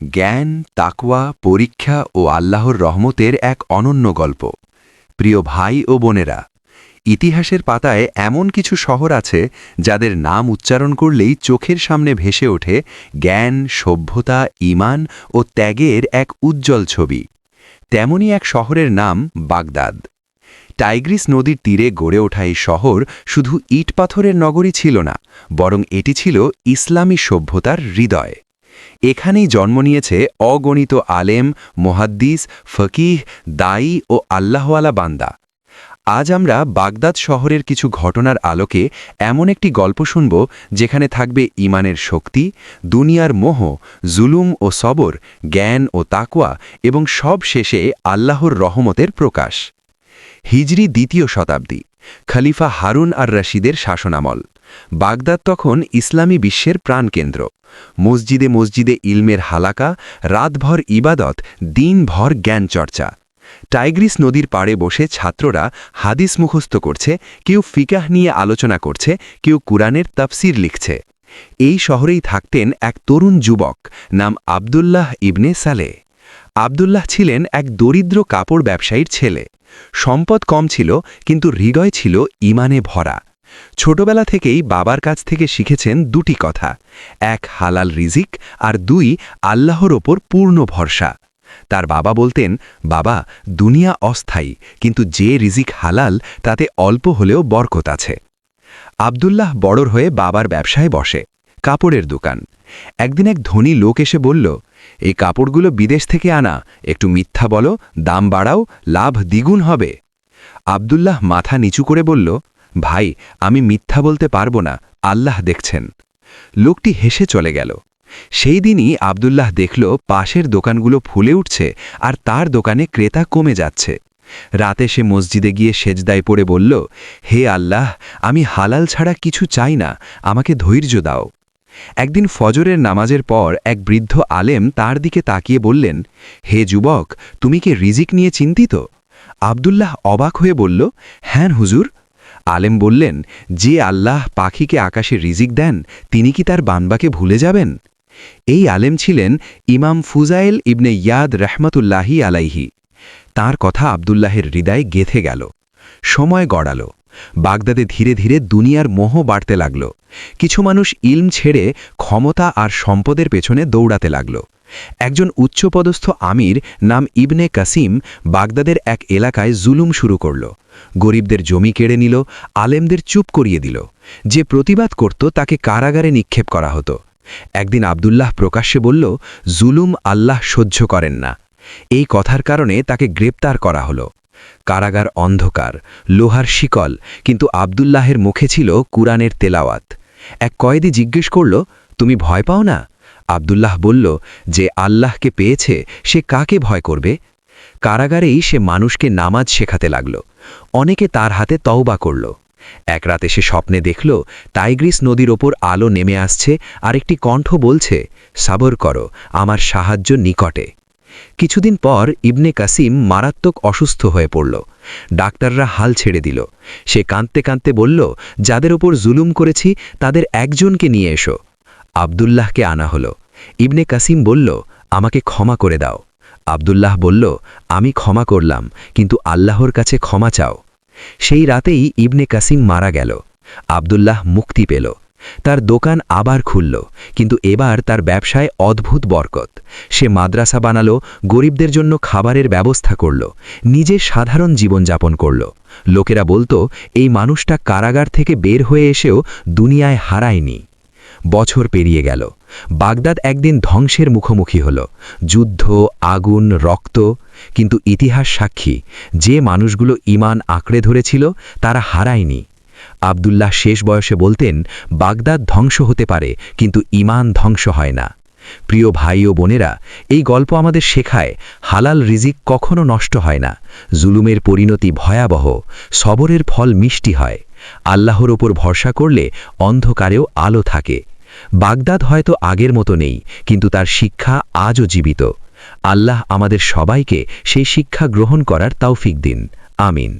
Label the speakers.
Speaker 1: জ্ঞান, তাকওয়া, পরীক্ষা ও আল্লাহর রহমতের এক অনন্য গল্প। প্রিয় ভাই ও বোনেরা, ইতিহাসের পাতায় এমন কিছু শহর আছে যাদের নাম উচ্চারণ করলেই চোখের সামনে ভেসে ওঠে জ্ঞান, সভ্যতা ইমান ও ত্যাগের এক উজ্জ্বল ছবি। তেমনই এক শহরের নাম বাগদাদ। টাইগ্রিস নদীর তীরে গড়ে ওঠা এই শহর শুধু ইট পাথরের নগরী ছিল না, বরং এটি ছিল ইসলামী সভ্যতার হৃদয়। এখানেই জন্ম নিয়েছে অগণিত আলেম, মোহাদ্দিস, ফকিহ, দায়ী ও আল্লাহওয়ালা বান্দা। আজ আমরা বাগদাদ শহরের কিছু ঘটনার আলোকে এমন একটি গল্প শুনব যেখানে থাকবে ইমানের শক্তি, দুনিয়ার মোহ, জুলুম ও সবর, জ্ঞান ও তাকওয়া এবং সব শেষে আল্লাহর রহমতের প্রকাশ। হিজরি দ্বিতীয় শতাব্দী, খলিফা হারুন আর রশিদের শাসনামল। বাগদাদ তখন ইসলামী বিশ্বের প্রাণকেন্দ্র। মসজিদে মসজিদে ইলমের হালাকা, রাতভর ইবাদত, দিনভর জ্ঞান চর্চা টাইগ্রিস নদীর পাড়ে বসে ছাত্ররা হাদিস মুখস্থ করছে, কেউ ফিকাহ নিয়ে আলোচনা করছে, কেউ কুরআনের তাফসির লিখছে। এই শহরেই থাকতেন এক তরুণ যুবক নাম আবদুল্লাহ ইবনে সালে। আবদুল্লাহ ছিলেন এক দরিদ্র কাপড় ব্যবসায়ীর ছেলে। সম্পদ কম ছিল, কিন্তু হৃদয় ছিল ইমানে ভরা। ছোটবেলা থেকেই বাবার কাছ থেকে শিখেছেন দুটি কথা। এক, হালাল রিজিক, আর দুই, আল্লাহর ওপর পূর্ণ ভরসা। তার বাবা বলতেন, বাবা, দুনিয়া অস্থায়ী, কিন্তু যে রিজিক হালাল, তাতে অল্প হলেও বরকত আছে। আবদুল্লাহ বড়র হয়ে বাবার ব্যবসায় বসে, কাপড়ের দোকান। একদিন এক ধনী লোক এসে বলল এই কাপড়গুলো বিদেশ থেকে আনা, একটু মিথ্যা বলো, দাম বাড়াও, লাভ দ্বিগুণ হবে। আবদুল্লাহ মাথা নিচু করে বলল ভাই, আমি মিথ্যা বলতে পারব না, আল্লাহ দেখছেন। লোকটি হেসে চলে গেল। সেই দিনই আবদুল্লাহ দেখল পাশের দোকানগুলো ফুলে উঠছে আর তার দোকানে ক্রেতা কমে যাচ্ছে। রাতে সে মসজিদে গিয়ে সেজদায় পড়ে বলল, হে আল্লাহ, আমি হালাল ছাড়া কিছু চাই না, আমাকে ধৈর্য দাও। একদিন ফজরের নামাজের পর এক বৃদ্ধ আলেম তার দিকে তাকিয়ে বললেন, হে যুবক, তুমি কি রিজিক নিয়ে চিন্তিত? আবদুল্লাহ অবাক হয়ে বলল হ্যাঁ হুজুর আলেম বললেন, যে আল্লাহ পাখিকে আকাশে রিজিক দেন, তিনি কি তার বানবাকে ভুলে যাবেন? এই আলেম ছিলেন ইমাম ফুজাইল ইবনে ইয়াদ রহমতুল্লাহি আলাইহি। তার কথা আবদুল্লাহের হৃদয়ে গেথে গেল। সময় গড়াল। বাগদাদে ধীরে ধীরে দুনিয়ার মোহ বাড়তে লাগল। কিছু মানুষ ইলম ছেড়ে ক্ষমতা আর সম্পদের পেছনে দৌড়াতে লাগল। একজন উচ্চপদস্থ আমির নাম ইবনে কাসিম বাগদাদের এক এলাকায় জুলুম শুরু করল। গরিবদের জমি কেড়ে নিল, আলেমদের চুপ করিয়ে দিল। যে প্রতিবাদ করত তাকে কারাগারে নিক্ষেপ করা হতো। একদিন আবদুল্লাহ প্রকাশ্যে বলল, জুলুম আল্লাহ সহ্য করেন না। এই কথার কারণে তাকে গ্রেপ্তার করা হলো। কারাগার অন্ধকার, লোহার শিকল, কিন্তু আবদুল্লাহের মুখে ছিল কুরআনের তেলাওয়াত। এক কয়েদি জিজ্ঞেস করল, তুমি ভয় পাও না? আবদুল্লাহ বলল, যে আল্লাহকে পেয়েছে, সে কাকে ভয় করবে? কারাগারেই সে মানুষকে নামাজ শেখাতে লাগল। অনেকে তার হাতে তওবা করল। এক রাতে সে স্বপ্নে দেখল, টাইগ্রিস নদীর ওপর আলো নেমে আসছে আর একটি কণ্ঠ বলছে, সাবর করো, আমার সাহায্য নিকটে। কিছুদিন পর ইবনে কাসিম মারাত্মক অসুস্থ হয়ে পড়ল। ডাক্তাররা হাল ছেড়ে দিল। সে কাঁদতে কাঁদতে বলল, যাদের ওপর জুলুম করেছি, তাদের একজনকে নিয়ে এসো। আবদুল্লাহকে আনা হলো। ইবনে কাসিম বলল, আমাকে ক্ষমা করে দাও। আবদুল্লাহ বলল, আমি ক্ষমা করলাম, কিন্তু আল্লাহর কাছে ক্ষমা চাও। সেই রাতেই ইবনে কাসিম মারা গেল। আবদুল্লাহ মুক্তি পেল। তার দোকান আবার খুলল, কিন্তু এবার তার ব্যবসায় অদ্ভুত বরকত। সে মাদ্রাসা বানালো, গরিবদের জন্য খাবারের ব্যবস্থা করল, নিজে সাধারণ জীবনযাপন করল। লোকেরা বলতো, এই মানুষটা কারাগার থেকে বের হয়ে এসেও দুনিয়ায় হারায়নি। বছর পেরিয়ে গেল। বাগদাদ একদিন ধ্বংসের মুখোমুখি হল। যুদ্ধ, আগুন, রক্ত, কিন্তু ইতিহাস সাক্ষী, যে মানুষগুলো ইমান আঁকড়ে ধরেছিল, তারা হারায়নি। আবদুল্লাহ শেষ বয়সে বলতেন, বাগদাদ ধ্বংস হতে পারে, কিন্তু ইমান ধ্বংস হয় না। প্রিয় ভাই ও বোনেরা, এই গল্প আমাদের শেখায়, হালাল রিজিক কখনো নষ্ট হয় না, জুলুমের পরিণতি ভয়াবহ, সবরের ফল মিষ্টি হয়। আল্লাহর ওপর ভরসা করলে অন্ধকারেও আলো থাকে। বাগদাদ হয়তো আগের মতো নেই, কিন্তু তার শিক্ষা আজও জীবিত। আল্লাহ আমাদের সবাইকে সেই শিক্ষা গ্রহণ করার তৌফিক দিন। আমিন।